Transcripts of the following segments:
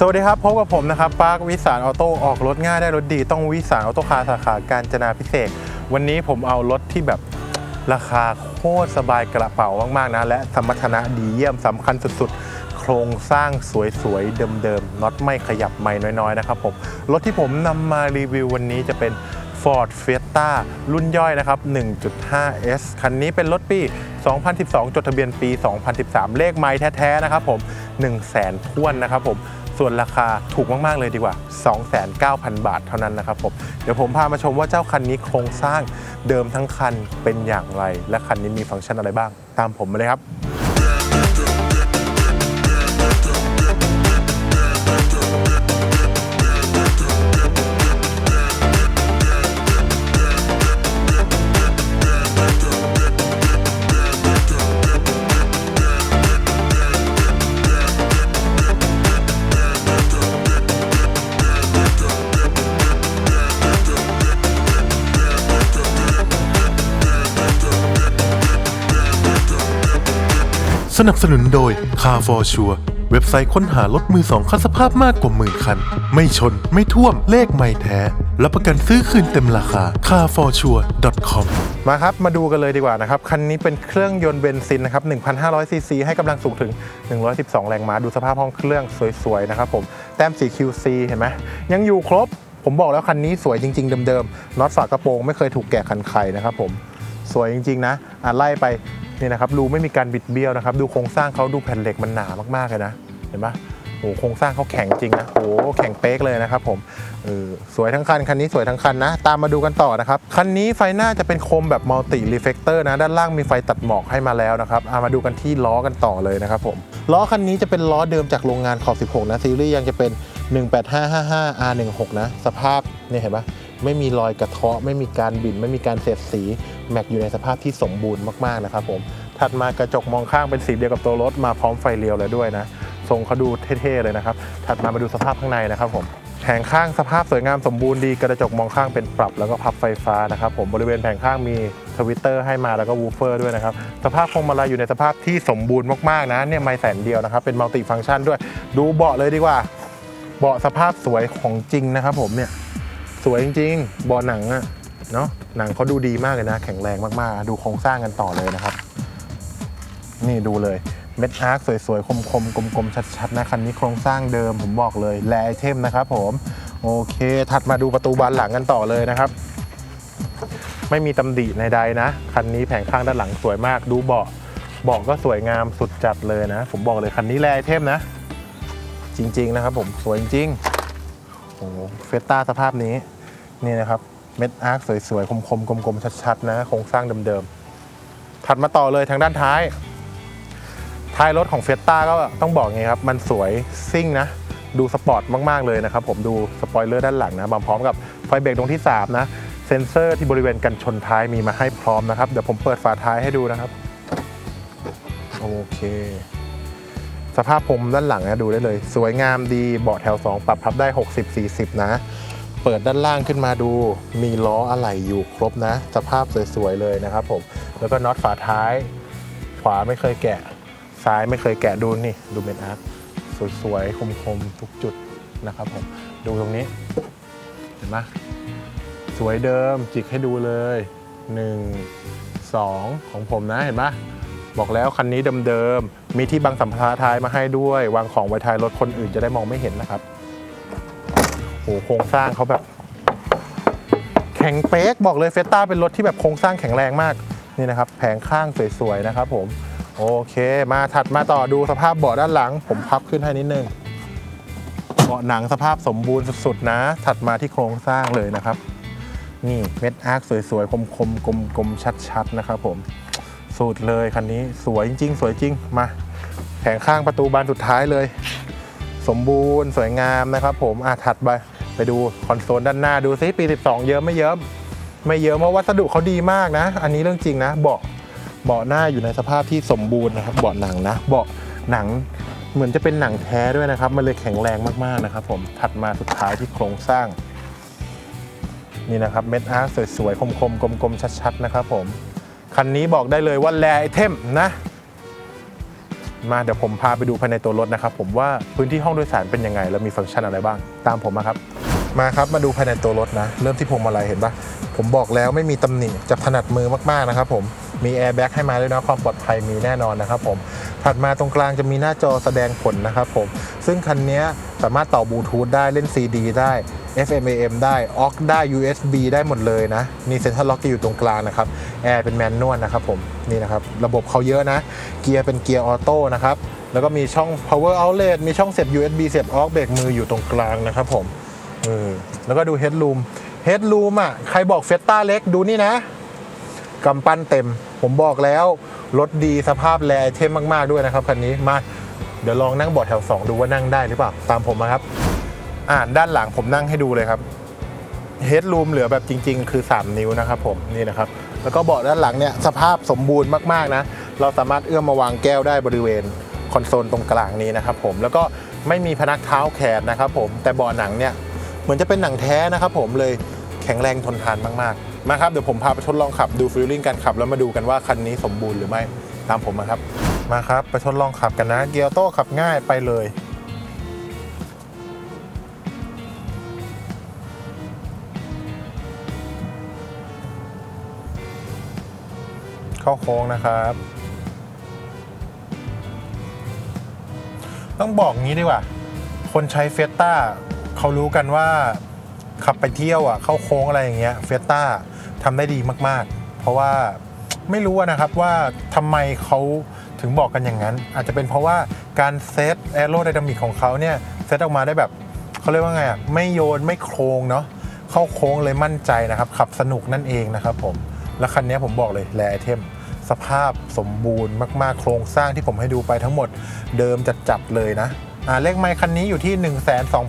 สวัสดีครับ พบกับผมนะครับปาร์ควิสารออโต้ออกรถง่ายได้รถดีต้องวิสารออโต้คาร์สาขาการจนาพิเศษ วันนี้ผมเอารถที่แบบราคาโคตรสบายกระเป๋ามากๆนะ และสมรรถนะดีเยี่ยมสำคัญสุดๆ โครงสร้างสวยๆ เดิมๆน็อตไม่ขยับไม่น้อยๆ นะครับผม รถที่ผมนำมารีวิววันนี้จะเป็น Ford Fiesta รุ่นย่อยนะครับ 1.5S คันนี้เป็นรถปี 2012 จดทะเบียนปี 2013 เลขไม้แท้ๆ นะครับผม 1 0 0 0 0 0ท้วนนะครับผม ส่วนราคาถูกมาก ๆ เลยดีกว่า 29,000 บาทเท่านั้นนะครับผมเดี๋ยวผมพามาชมว่าเจ้าคันนี้โครงสร้างเดิมทั้งคันเป็นอย่างไร และคันนี้มีฟังก์ชันอะไรบ้าง ตามผมมาเลยครับ สนับสนุนโดย Car for Sure เว็บไซต์ค้นหารถมือสองคันสภาพมากกว่าหมื่นคัน ไม่ชนไม่ท่วมเลขไม่แท้รับประกันซื้อคืนเต็มราคา carforsure.com มาครับ มาดูกันเลยดีกว่านะครับ คันนี้เป็นเครื่องยนต์เบนซินนะครับ 1,500 ซีซี ให้กำลังสูงถึง 112 แรงม้า ดูสภาพห้องเครื่องสวยๆ นะครับผม แต้มสี QC เห็นไหม ยังอยู่ครบ ผมบอกแล้วคันนี้สวยจริง ๆ เดิมๆน็อตฝากระโปรงไม่เคยถูกแกะคันไขนะครับผม สวยจริง ๆ นะอะไล่ไปนี่นะครับรูไม่มีการบิดเบี้ยวนะครับ ดูโครงสร้างเขาดูแผ่นเหล็กมันหนามากๆเลยนะ เห็นปะโอ้โหโครงสร้างเขาแข็งจริงนะโอ้แข็งเป๊กเลยนะครับผมเออสวยทั้งคัน คันนี้สวยทั้งคันนะ ตามมาดูกันต่อนะครับ คันนี้ไฟหน้าจะเป็นโคมแบบมัลติรีเฟกเตอร์นะ ด้านล่างมีไฟตัดหมอกให้มาแล้วนะครับามาดูกันที่ล้อกันต่อเลยนะครับผม ล้อคันนี้จะเป็นล้อเดิมจากโรงงานขอบ 16 นะ ซีรีส์ยังจะเป็น 18555 R16 นะ สภาพเนี่ยเห็นปะไม่มีรอยกระเทาะไม่มีการบินไม่มีการเสียดสี แม็กอยู่ในสภาพที่สมบูรณ์มากๆนะครับผมถัดมากระจกมองข้างเป็นสีเดียวกับตัวรถมาพร้อมไฟเลี้ยวเลยด้วยนะทรงเขาดูเท่ๆเลยนะครับถัดมามาดูสภาพข้างในนะครับผมแผงข้างสภาพสวยงามสมบูรณ์ดีกระจกมองข้างเป็นปรับแล้วก็พับไฟฟ้านะครับผมบริเวณแผงข้างมีทวิตเตอร์ให้มาแล้วก็วูเฟอร์ด้วยนะครับสภาพพวงมาลัยอยู่ในสภาพที่สมบูรณ์มากๆนะเนี่ยไม่แสนเดียวนะครับเป็นมัลติฟังก์ชันด้วย ดูเบาะเลยดีกว่า เบาะสภาพสวยของจริงนะครับผมเนี่ยสวยจริงๆเบาะหนังอะ เนาะหนังเขาดูดีมากเลยนะ แข็งแรงมากๆ ดูโครงสร้างกันต่อเลยนะครับ นี่ดูเลยเม็ดอาร์คสวยๆ คมๆ กลมๆ ชัดๆ นะคันนี้โครงสร้างเดิมผมบอกเลยแลไอเทมนะครับผมโอเค ถัดมาดูประตูบานหลังกันต่อเลยนะครับ ไม่มีตำหนิใดๆนะ คันนี้แผงข้างด้านหลังสวยมาก ดูเบาะเบาะก็สวยงามสุดจัดเลยนะ ผมบอกเลยคันนี้แลไอเทมนะ จริง ๆ นะครับผมสวยจริงโอ้เฟสต้าสภาพนี้นี่นะครับ เม็ดอาร์คสวยๆ คมๆ กลมๆ ชัดๆ นะ โครงสร้างเดิมๆ ถัดมาต่อเลยทางด้านท้าย ท้ายรถของเฟสต้าก็ต้องบอกไงครับ มันสวยซิ่งนะ ดูสปอร์ตมากๆ เลยนะครับ ผมดูสปอยเลอร์ด้านหลังนะมาพร้อมกับไฟเบรกตรงที่ 3 นะ เซ็นเซอร์ที่บริเวณกันชนท้ายมีมาให้พร้อมนะครับ เดี๋ยวผมเปิดฝาท้ายให้ดูนะครับ โอเคสภาพพรมด้านหลังนะดูได้เลย สวยงามดีเบาะแถว 2 ปรับพับได้ 60-40 นะ เปิดด้านล่างขึ้นมาดู มีล้ออะไหล่อยู่ครบนะ สภาพสวยๆเลยนะครับผม แล้วก็น็อตฝาท้าย ขวาไม่เคยแกะ ซ้ายไม่เคยแกะดูนี่ ดูเป็นอาร์ตสวยๆ คมๆ ทุกจุดนะครับผม ดูตรงนี้ เห็นไหมสวยเดิมจิกให้ดูเลย 1 2 ของผมนะเห็นไหมบอกแล้วคันนี้เดิมๆ มีที่บังสัมภาระท้ายมาให้ด้วย วางของไว้ท้ายรถคนอื่นจะได้มองไม่เห็นนะครับ อ้โครงสร้างเขาแบบ แข็งเป๊กบอกเลยเฟสต้าเป็นรถที่แบบโครงสร้างแข็งแรงมากนี่นะครับ แผงข้างสวยๆนะครับผมโอเค มาถัดมาต่อดูสภาพเบาะด้านหลัง ผมพับขึ้นให้นิดนึงเบาะหนังสภาพสมบูรณ์สุดๆนะ ถัดมาที่โครงสร้างเลยนะครับ นี่เม็ดอาร์คสวยๆ คมๆกลมๆชัดๆนะครับผมสูตรเลยคันนี้สวยจริง ๆ สวยจริงมาแผงข้างประตูบานสุดท้ายเลย สมบูรณ์สวยงามนะครับ ผมอะถัดไป ไปดูคอนโซลด้านหน้าดูซิปี 12 เยอะไม่เยอะไม่เยอะเพราะวัสดุเขาดีมากนะ อันนี้เรื่องจริงนะ เบาะเบาะหน้าอยู่ในสภาพที่สมบูรณ์นะครับเบาะหนังนะ เบาะหนังเหมือนจะเป็นหนังแท้ด้วยนะครับ มันเลยแข็งแรงมากๆนะครับ ผมถัดมาสุดท้ายที่โครงสร้าง นี่นะครับเม็ดอาร์ตสวยๆ คมๆกลมๆชัดๆนะครับ ผมคันนี้บอกได้เลยว่าแลไอเทมนะมาเดี๋ยวผมพาไปดูภายในตัวรถนะครับ ผมว่าพื้นที่ห้องโดยสารเป็นยังไง แล้วมีฟังก์ชันอะไรบ้าง ตามผมมาครับ มาครับมาดูภายในตัวรถนะ เริ่มที่พวงมาลัยเห็นปะผมบอกแล้วไม่มีตำหนิจะถนัดมือมากๆนะครับผมมีแอร์แบ็กให้มาด้วยนะความปลอดภัยมีแน่นอนนะครับผมถัดมาตรงกลางจะมีหน้าจอแสดงผลนะครับผมซึ่งคันนี้สามารถต่อบลูทูธได้เล่น CD ได้ FM AM ได้ AUX ได้ USB ได้หมดเลยนะนี่เซ็นทรัลล็อกจะอยู่ตรงกลางนะครับแอร์เป็นแมนนวลนะครับผมนี่นะครับระบบเขาเยอะนะ เกียร์เป็นเกียร์ออโต้นะครับแล้วก็มีช่อง power outlet มีช่องเสียบ USB เสียบ AUX เบรกมืออยู่ตรงกลางนะครับผม เออแล้วก็ดูเฮด o ูมเฮด o ูมอะใครบอกเฟสต้าเล็กดูนี่นะกำปั้นเต็ม ผมบอกแล้วรถดีสภาพแลเทมมาก ๆ ด้วยนะครับคันนี้มาเดี๋ยวลองนั่งเบาะแถว 2 ดูว่านั่งได้หรือเปล่า ตามผมมาครับ อ่าด้านหลังผมนั่งให้ดูเลยครับเฮด o ูมเหลือแบบจริง ๆ คือ 3 นิ้วนะครับผมนี่นะครับแล้วก็เบาะด้านหลังเนี่ยสภาพสมบูรณ์มากๆนะ เราสามารถเอื้อมมาวางแก้วได้บริเวณคอนโซลตรงกลางนี้นะครับผมแล้วก็ไม่มีพนักเท้าแขนนะครับผมแต่เบาะหนังเนี่ย เหมือนจะเป็นหนังแท้นะครับผมเลยแข็งแรงทนทานมากๆมาครับเดี๋ยวผมพาไปทดลองขับดูฟีลลิ่งการขับแล้วมาดูกันว่าคันนี้สมบูรณ์หรือไม่ตามผมมาครับมาครับ ไปทดลองขับกันนะ เกียร์โต้ขับง่ายไปเลย เข้าโค้งนะครับ ต้องบอกงี้ดีกว่า คนใช้เฟสต้า เขารู้กันว่าขับไปเที่ยวอะเข้าโค้งอะไรอย่างเงี้ยเฟสต้าทำได้ดีมากๆ เพราะว่าไม่รู้นะครับว่าทำไมเขาถึงบอกกันอย่างนั้น อาจจะเป็นเพราะว่าการเซตแอโรไดนามิกของเขาเนี่ยเซตออกมาได้แบบเขาเรียกว่าไงอะไม่โยนไม่โค้งเนาะเข้าโค้งเลยมั่นใจนะครับ ขับสนุกนั่นเองนะครับผม แล้วคันนี้ผมบอกเลยแลไอเทมสภาพสมบูรณ์มากๆ โครงสร้างที่ผมให้ดูไปทั้งหมดเดิมจัดๆเลยนะ เลขไมค์คันนี้อยู่ที่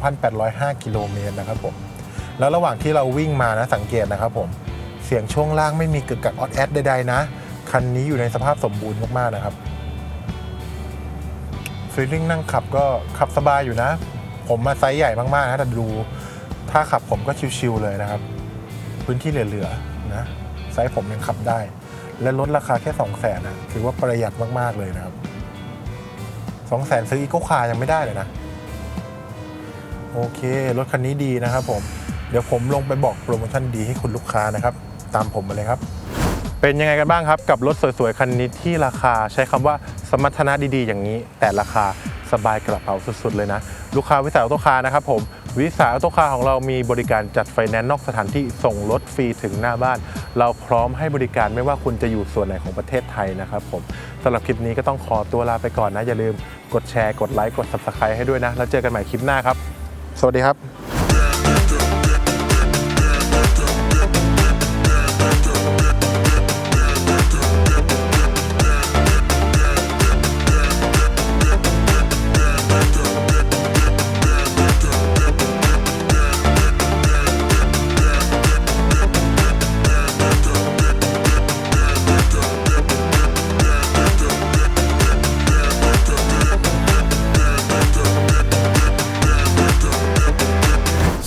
12,805 กิโลเมตรนะครับผม แล้วระหว่างที่เราวิ่งมานะสังเกตนะครับผม เสียงช่วงล่างไม่มีกึกกักออดแอดใดๆนะ คันนี้อยู่ในสภาพสมบูรณ์มากๆนะครับฟีลลิ่งนั่งขับก็ขับสบายอยู่นะ ผมมาไซส์ใหญ่มากๆนะแต่ดู ถ้าขับผมก็ชิวๆเลยนะครับ พื้นที่เหลือๆนะไซส์ผมยังขับได้ และลดราคาแค่ 2 0 0แสนนะถือว่าประหยัดมากๆเลยนะครับ 2 0 0แสนซื้ออีโก้คายังไม่ได้เลยนะ โอเค รถคันนี้ดีนะครับผม เดี๋ยวผมลงไปบอกโปรโมชั่นดีให้คุณลูกค้านะครับ ตามผมมาเลยครับ เป็นยังไงกันบ้างครับกับรถสวยๆ คันนี้ที่ราคาใช้คำว่าสมรรถนะดีๆ อย่างนี้ แต่ราคาสบายกระเป๋าสุดๆ เลยนะ ลูกค้าวิสาหออโตคาร์นะครับผม วิสาหออโตคาร์ของเรามีบริการจัดไฟแนนซ์นอกสถานที่ส่งรถฟรีถึงหน้าบ้าน เราพร้อมให้บริการไม่ว่าคุณจะอยู่ส่วนไหนของประเทศไทยนะครับผมสำหรับคลิปนี้ก็ต้องขอตัวลาไปก่อนนะ อย่าลืม กดแชร์ กดไลค์ กด subscribe ให้ด้วยนะ แล้วเจอกันใหม่คลิปหน้าครับ สวัสดีครับ